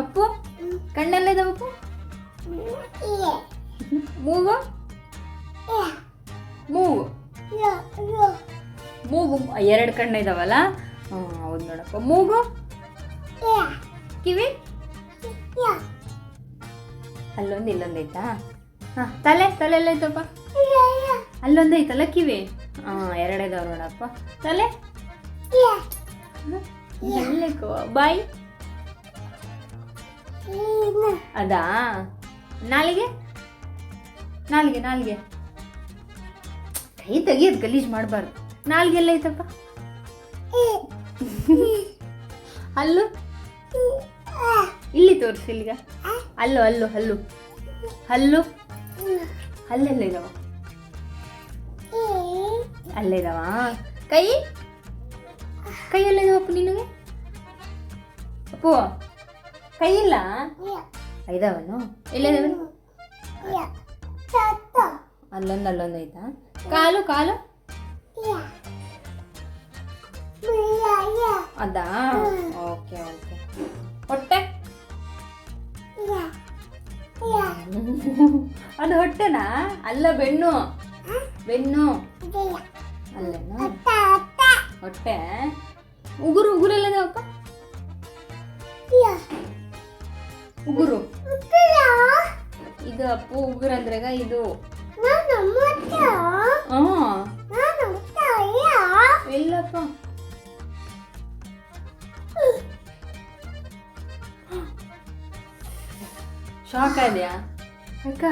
ಅಪ್ಪು? ಕಣ್ಣೆಲ್ಲ ಇದಾವ ಅಪ್ಪು ಮೂಗು? ಮೂಗು ಮೂಗು ಎರಡು ಕಣ್ಣು ಇದಾವಲ್ಲ? ಹಾಂ ಹೌದು ನೋಡಪ್ಪ. ಮೂಗು? ಕಿವಿ? ಅಲ್ಲೊಂದು, ಇಲ್ಲೊಂದು ಐತಾ? ಹಾಂ, ತಲೆ ತಲೆ ಎಲ್ಲ ಐತಪ್ಪ? ಅಲ್ಲೊಂದು ಐತಲ್ಲ ಕಿವಿ? ಹಾಂ, ಎರಡು ಇದಾವ ನೋಡಪ್ಪ. ತಲೆ? ಬಾಯಿ? ಅದಾ? ನಾಲಿಗೆ? ನಾಲಿಗೆ ನಾಲಿಗೆ. ಕೈ ತೆಗಿಯೋದು ಗಲೀಜ್ ಮಾಡಬಾರ್ದು. ನಾಲ್ಗೆ ಎಲ್ಲ ಐತಪ್ಪ? ಅಲ್ಲು? ಇಲ್ಲಿ ತೋರಿಸಿ ಇಲ್ಲಿಗ. ಅಲ್ಲು ಅಲ್ಲು ಹಲ್ಲು ಹಲ್ಲು ಅಲ್ಲೆಲ್ಲ ಇದಾವ? ಅಲ್ಲೇ ಕೈ ಕೈ? ಎಲ್ಲ ಇದಾವಪ್ಪ ನಿನಗೆ? ಅಪ್ಪು. ಕೈ ಇಲ್ಲ ಇದಾವನು ಎಲ್ಲಿದಾವೆ ಅಲ್ಲೊಂದು ಅಲ್ಲೊಂದು ಐತಾ? ಕಾಲು ಕಾಲು? ಅದಾ? Okay okay. ಹೊಟ್ಟೆ? ಅದು ಹೊಟ್ಟೆನಾ? ಅಲ್ಲ ಬೆನ್ನು ಬೆನ್ನು ಅಲ್ಲೇನಾ? ಹೊಟ್ಟೆ? ಉಗುರು ಉಗುರೆಲ್ಲ ಇದಾವಪ್ಪ ಉಗುರು. ಇದು ಅಪ್ಪು ಉಗುರು ಅಂದ್ರಾಗ ಇದು. ಇಲ್ಲಪ್ಪ ಶಾಕ್ ಆದ್ಯಾ? ಅಕ್ಕ.